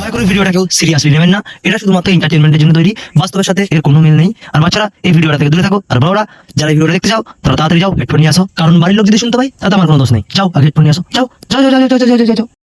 দয়া করে ভিডিওটা কেউ সিরিয়াসলি নেবেন না। এটা শুধুমাত্র এন্টারটেনমেন্টের জন্য তৈরি। বাস্তবের সাথে এর কোনো মিল নেই। আর বাচ্চারা এই ভিডিওটা থেকে দূরে থাকো। আর বড়রা, যারা ভিডিও দেখতে চাও, তারা তাড়াতাড়ি যাও হেডফোন নিয়ে আসো। কারণ বাড়ির লোক যদি শুনতে পাই, তাতে আমার কোনো দোষ নেই। যাও, আগে হেডফোন নিয়ে আসো। যাও যাও যাও যাও যাও যাও যাও।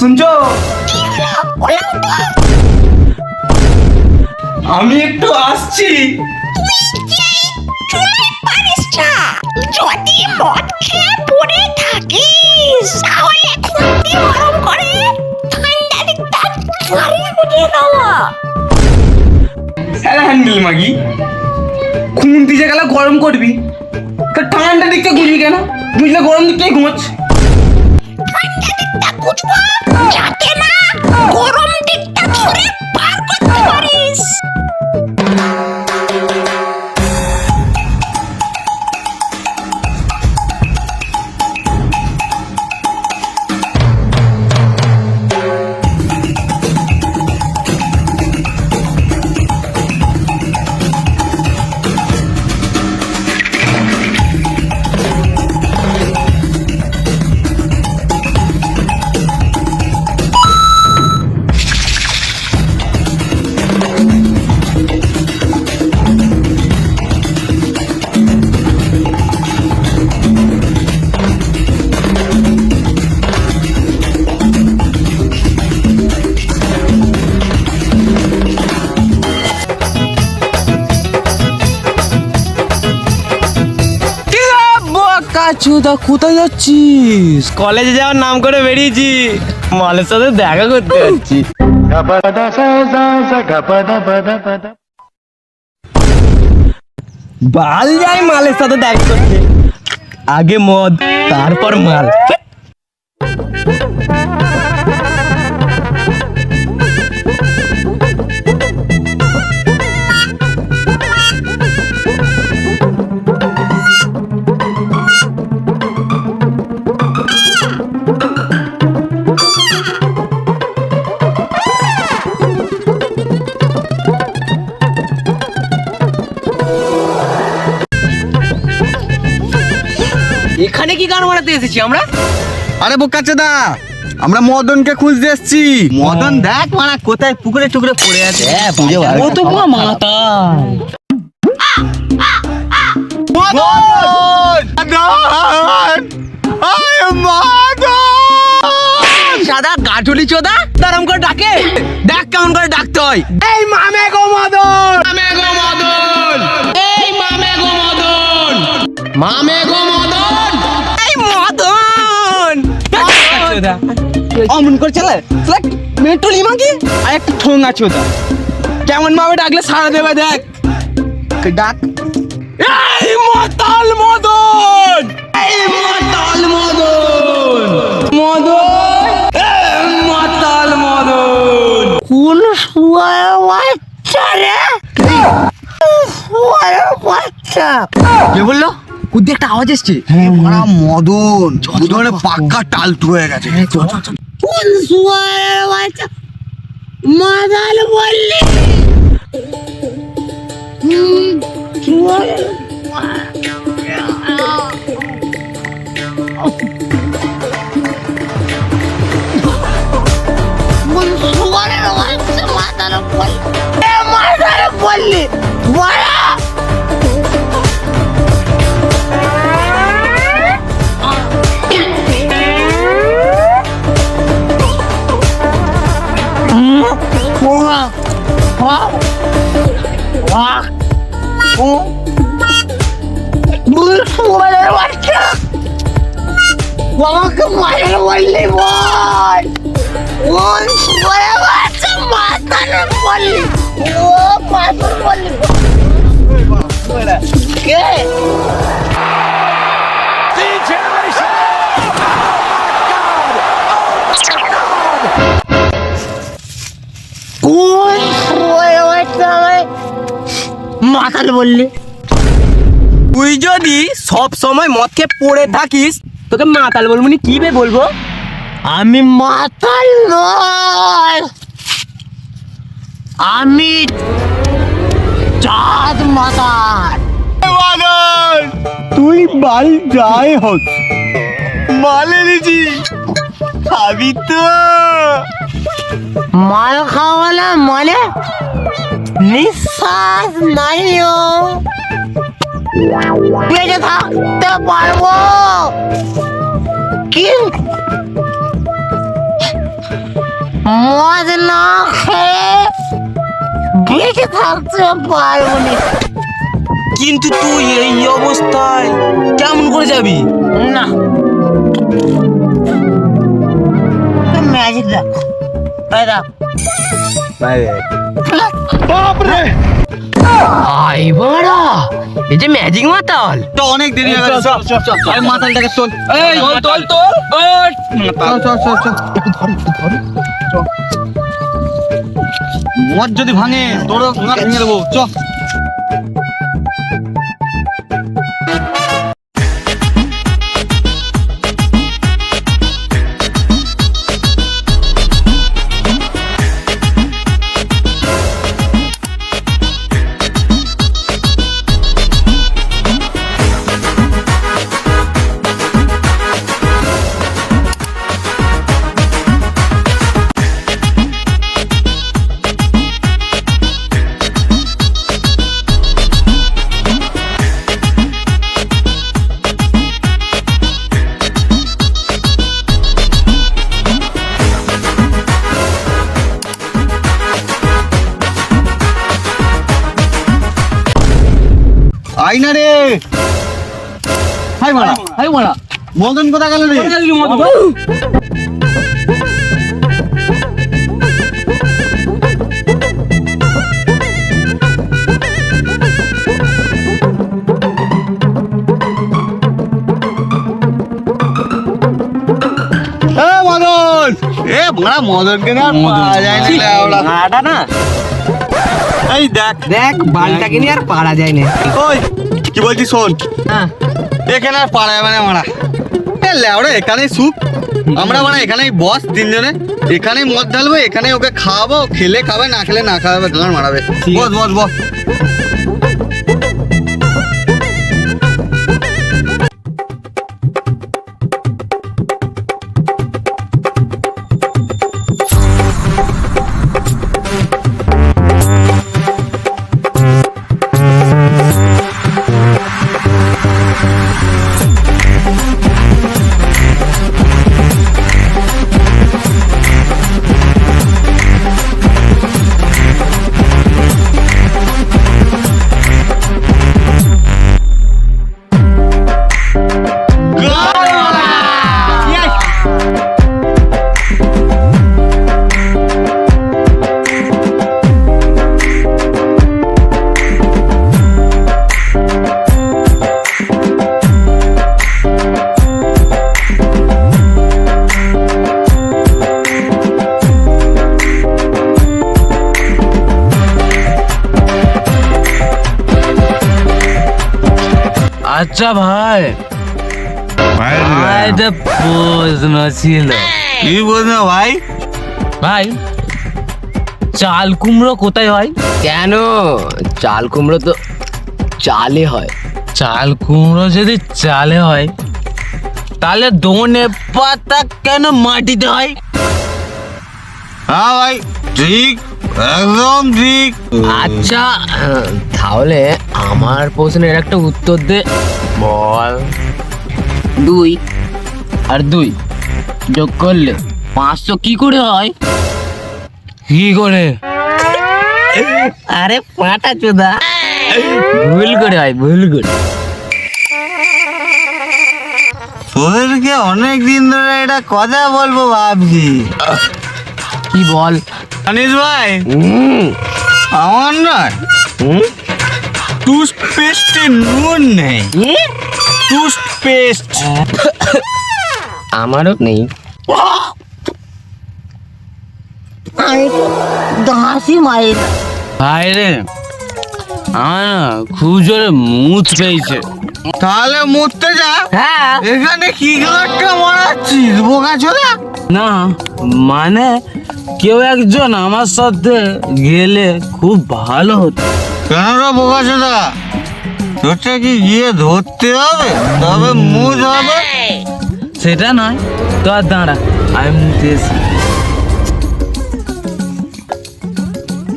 শুনছো? আমি একটু আসছি। যদি মদ খেয়ে পড়ে থাকিস তাহলে খুন্তি গরম করে বুঝিয়ে হ্যাঁ হ্যান্ডেল মাগি গেলে গরম করবি। তা ঠান্ডা দিকটা ঘুরবি কেন? বুঝলে গরম দিকটাই ঘুমাচ্ছে। ঠান্ডা দিকটা 야, 대나! 고로 কাচুদা কোথায় যাচ্ছিস? কলেজে যাওয়ার নাম করে বেরিয়েছি। মালের সাথে দেখা করতে যাচ্ছি। বাল যাই মালের সাথে দেখা করতে। আগে মদ তারপর মাল। এসেছি আমরা? আরে বোকাচ্ছে দা আমরা মদনকে খুঁজতে এসেছি। মদন দেখ মানা কোথায় পুকুরে টুকুরে পড়ে আছে। ও তো পুরো মাতা সাদা গাঠুলি চোদা তারাম করে ডাকে। ডাক কেমন করে ডাকতে হয়। এই মামে গো মদন! মামে গো মদন! এই মামে গো মদন মামে গো অমন করে চলে মেট্রো লিমাকে আর একটা ঠোং আছে ওটা। কেমন ভাবে ডাকলে সারা দেবে দেখ। ডাক? এই মাতাল মদন! এই মাতাল মদন! মদন! এই মাতাল মদন! কোন শুয়ার বাচ্চা রে? শুয়ার বাচ্চা? কে বলল? কুদ্দি একটা আওয়াজ এসছে। মারা মদন মদনে পাক্কা টালটু হয়ে গেছে। কোন শুয়ার বাচ্চা? মাদাল বললি? কোন শুয়ারের বাচ্চা? মাদাল বললি? আমাকে মায়ের বললি বল কোন শুয়ারের বাচ্চা মাথার বললি ও পাথর বললি কে? মাতাল বললি। তুই যদি সব সময় মদ খেয়ে পড়ে থাকিস তোকে মাতাল বলব নি কি বে বলব? আমি মাতাল নয় আমি চাঁদ মাতাল। তুই বাড়ি যাই হোক। মালে নিছি খাবি তো মাল খাওয়ালা মানে? নিঃশ্বাস নাই বেঁচে থাকতে পারব। কি? মদ না খেয়ে বেঁচে থাকতে পারব না। কিন্তু তুই এই অবস্থায় কেমন করে যাবি? না। ম্যাজিক দেখ। এই দেখ। বাড়া! এই যে ম্যাজিক মাতাল। তো অনেক দেরি হয়ে গেছে চল চল চল মাতালটাকে তোল। এই তোল তোল চল চল চল চল। একটু ধর একটু ধর। চল মদ যদি ভাঙে ভাঙা ভেঙে দেবো। চ মদন কোথা গেল রে? এ মদন! এ মারা মদনকে না আর পাওয়া যায় না না। এই দেখ। দেখ বালটাকে নিয়ে আর পারা যায় না। ওই কি বলছিস শোন? হ্যাঁ। এখানে আর পাড়ায় মানে মারা। এ লেওড়া এখানেই সুপ। আমরা মানে এখানেই বস তিনজনে। এখানেই মদ ঢালবো এখানেই ওকে খাওয়াবো খেলে খাবে না খেলে না খাওয়াবে গান মারাবে বস বস বস। আচ্ছা ভাই। ভাইটা প্রশ্ন ছিল। কি বলছো ভাই? ভাই চাল কুমড়ো কোথায় হয়? কেন? চাল কুমড়ো তো চালে হয়। চাল কুমড়ো যদি চালে হয় তাহলে দোনে পাতা কেন মাটিতে হয়? হ্যাঁ ভাই ঠিক। একদম ঠিক। আচ্ছা তাহলে আমার প্রশ্নের একটা উত্তর দে। বল। দুই আর দুই যোগ করলে পাঁচশো কি করে হয়? কি করে? আরে পাটা চোদা। ভুল করে হয় ভুল করে। তোদেরকে অনেক দিন ধরে এটা কথা বলব ভাবছি। কি বল? জানিস ভাই। আমার নয় টুথপেস্টে নুন নেই। টুথপেস্ট। আমারও নেই। হাসি মারি ভাই রে আমার না খুব জোরে মুচ পেয়েছে তাহলে মরতে যা। হ্যাঁ। এখানে কি গাঁটটা মারাচ্ছিস বোকা ছোড়া না মানে কেউ একজন আমার সাথে গেলে খুব ভালো হতো। কেন রে বোকা ছোড়া তোরটা কি গিয়ে ধরতে হবে? তবে মুজ হবে। সেটা নয় তো আর দাঁড়া আমি নিতেছি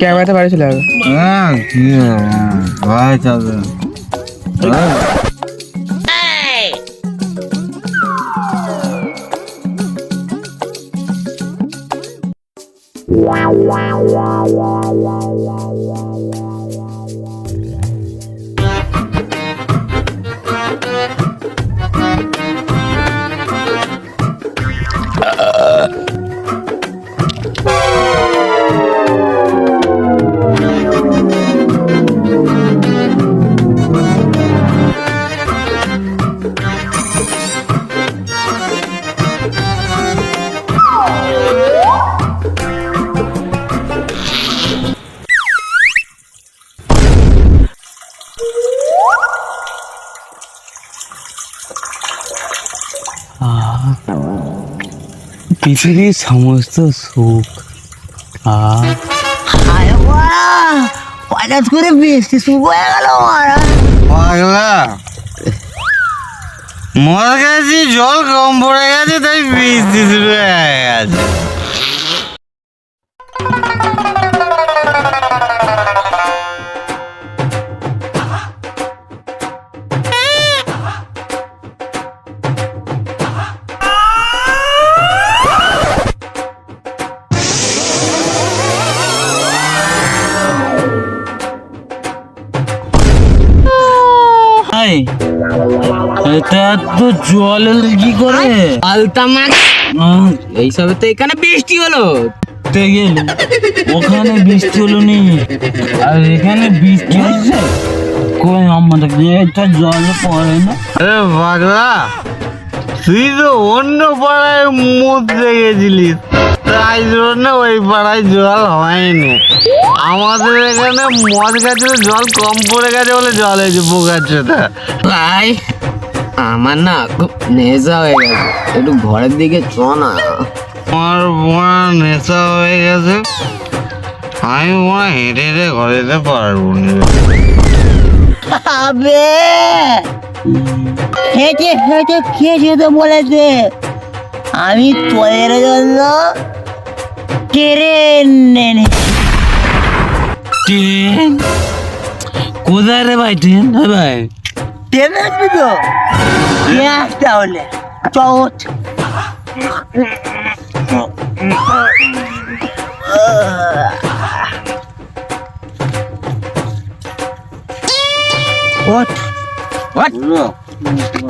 ক্যামেরাতে বাড়ি চলে যাবে। হ্যাঁ কি ভাই তবে পৃথিবীর সমস্ত সুখ। হঠাৎ করে বৃষ্টি শুরু হয়ে গেল মারা কাছে জল কম পড়ে গেছে তাই বৃষ্টি শুরু হয়ে গেছে। এটা তো জল এলো কি করে? আলতা মাছ। এইসবে তো এখানে বৃষ্টি হলো। গেল। ওখানে বৃষ্টি হলো নি। আর এখানে বৃষ্টি হচ্ছে? কই আমাদের এটা জল পড়ে না? আরে পাগলা তুই তো অন্য পাড়ায় মরতে গেছিলিস তাই জন্য ওই পাড়ায় জল হয়নি। আমাদের এখানে মদ গাছের জল কম পড়ে গেছে বলে জল হয়েছে পোকাচ্ছে তা। ভাই আমার না খুব নেশা হয়ে গেছে। একটু ঘরের দিকে চ না। আমার বড় নেশা হয়ে গেছে। আমি মনে হেঁটে হেঁটে ঘরে যেতে পারব না। আবে! হেঁটে হেঁটে কে যেতে বলেছে আমি তোদের জন্য ট্রেন এনে ট্রেন কোথায় রে ভাই ট্রেন হ্যাঁ ভাই। ট্রেন আসবি তো। তাহলে। চট ওঠ। বলছি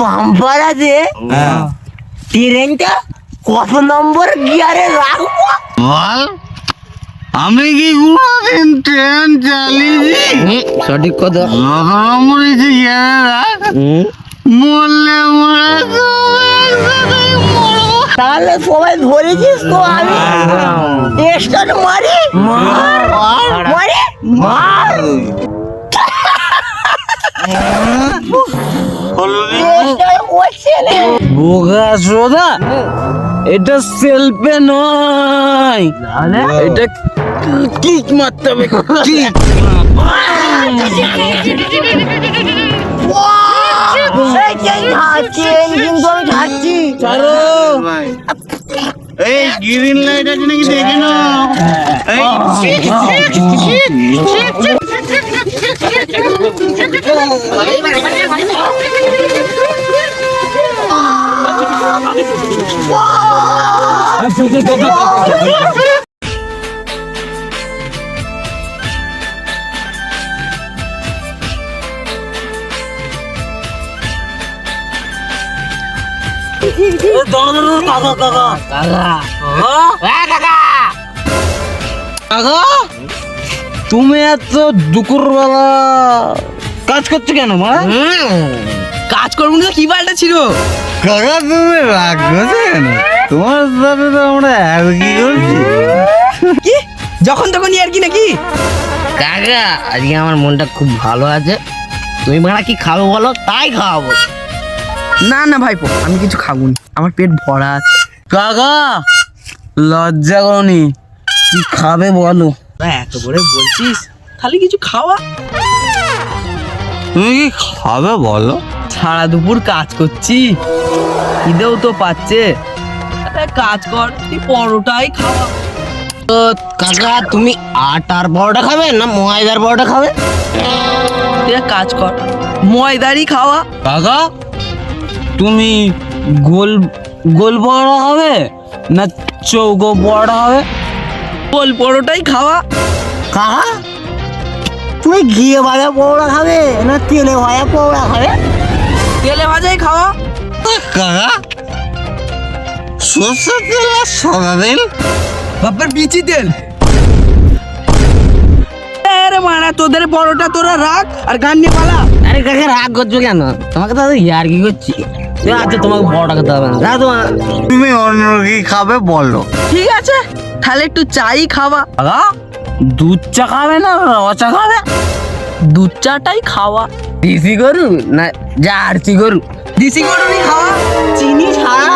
বাম্পার আছে ট্রেনটা কত নম্বর গিয়ারে রাখব? বল আমি কি কোনোদিন ট্রেন চালিয়েছি? সঠিক কথা। মরেছি গিয়ে রাখ। মরলে। তাহলে সবাই ধরেছিস তো আমি। স্টার্ট মারি। মার। মারি। মার। না বোগা সোদা এটা সেলফে নয়। এটা কিক মারতে হবে কিক এই যে ঝাড়ছি 어, 나가 나가. 나가. 어? 왜 나가? 나가? তুমি এত দুপুরবেলা কাজ করছ কেন মা? কাজ করব না কি বালটা ছিল? কাকা তুমি রাগ করছ কেন? তোমার সাথে তো আমরা আর কি করছি। কি? যখন তখন আর কি নাকি? কাকা আজকে আমার মনটা খুব ভালো আছে। তুমি মারা কি খাব বলো? তাই খাওয়াবো। না না ভাইপো আমি কিছু খাব না আমার পেট ভরা আছে। কাকা লজ্জা করনি। কি খাবে বলো? এত করে বলছিস? খালি কিছু খাওয়া? তুমি কি খাবে বলো? সারা দুপুর কাজ করছি। খিদেও তো পাচ্ছে। কাজ কর তুই পরোটাই খাওয়া তো কাকা তুমি আটার বড়টা খাবে না ময়দার বড়টা খাবে? তুই কাজ কর ময়দারই খাওয়া। কাকা তুমি গোল গোল বড় হবে না চৌকো বড় হবে গোল পরোটাই খাওয়া। কাকা তুমি ঘিয়ে ভাজা পৌড়া খাবে না তেলে ভাজা পৌড়া খাবে? তেলে ভাজাই খাওয়া। কাকা। সর্ষের তেল আর সাদা তেল? বাপের বিচি তেল। আরে মারা তোদের পরোটা তোরা রাখ আর গান নিয়ে পালা। আরে কাকা রাগ করছ কেন? তোমাকে তো ইয়ার কি করছি? আচ্ছা তোমাকে বড়টা খেতে হবে না। তুমি অন্য কি খাবে বলো। ঠিক আছে। তাহলে একটু চাই খাওয়া। কাকা দুধ চা খাবে না রচা খাবে? দুধ চাটাই খাওয়া। দেশি গরু না জার্সি গরু? দিশি গরুরই খাওয়া? চিনি ছাড়া।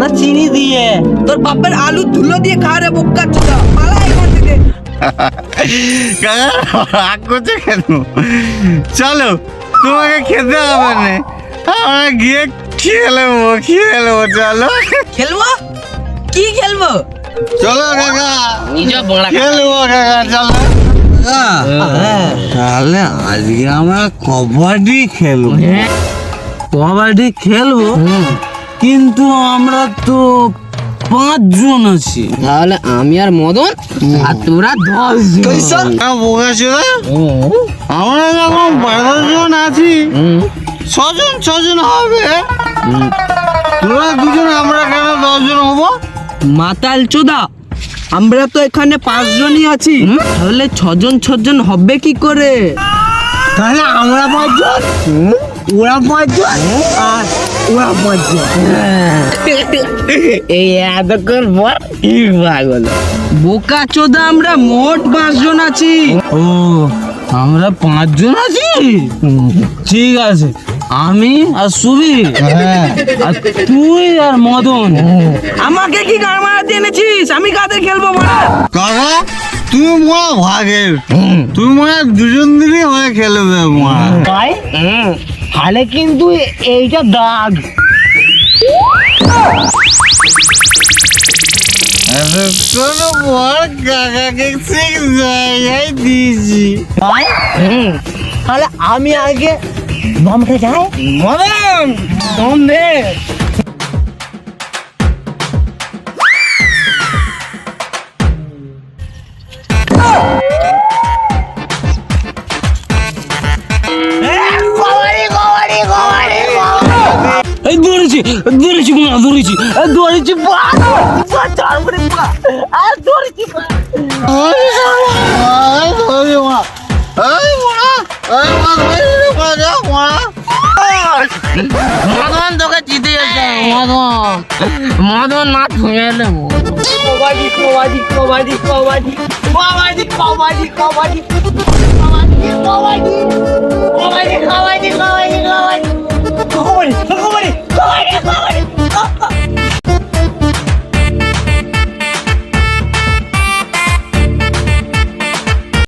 না চিনি দিয়ে। তোর বাপের আলু ধুলো দিয়ে খা রে বোকা চোদা। পালা এখান থেকে। কাকা রাগ করছে কেন? চলো তোমাকে খেতে হবে না। আমরা গিয়ে খেয়ে নেব চলো। খেলব? কি খেলব? চলো কাকা। নিজে বড়া খেলব কাকা চলো। তাহলে আজকে আমরা কবাডি খেলব। কবাডি খেলব কিন্তু আমরা তো পাঁচজন আছি। তাহলে আমি আর মদন আর তোরা দশ জন ছিল আমরা যখন বারো জন আছি। ছজন ছজন হবে। তোরা দুজন আমরা কেন দশজন হব? মাতাল চোদা আমরা তো এখানে পাঁচজনই আছি। তাহলে ছজন ছজন হবে কি করে? তাহলে আমরা পাঁচজন? ওরা পাঁচজন? আর ওরা পাঁচজন। এই এতক্ষণ পর কি পাগল? বোকা চোদা আমরা মোট পাঁচজন আছি। ও আমরা পাঁচজন আছি? ঠিক আছে। আমি আর সুবি। আর তুই আর মদন। আমাকে কি গান মারাতে এনেছিস? আমি কাদের খেলব মারা কাকা তুই মোয়া ভাগের। তুই মোয়া দুজন দিনই হয়ে খেলবে মোয়া তাই তাহলে কিন্তু এইটা দাগ। কোনো বড় কাকাকে ঠিক জায়গায় দিয়েছি। তাই তাহলে আমি আগে বম খেয়ে যায়? মদন দম দে। ধরেছি ধরেছি মা ধরেছি। ধরেছি আর ধরেছি মা। রে মদন তোকে জিতিয়েছে মদন মদন না ছুঁয়ে নেব কবাডি কবাডি কবাডি কবাডি কবাডি কবাডি কবাডি কবাডি কবাডি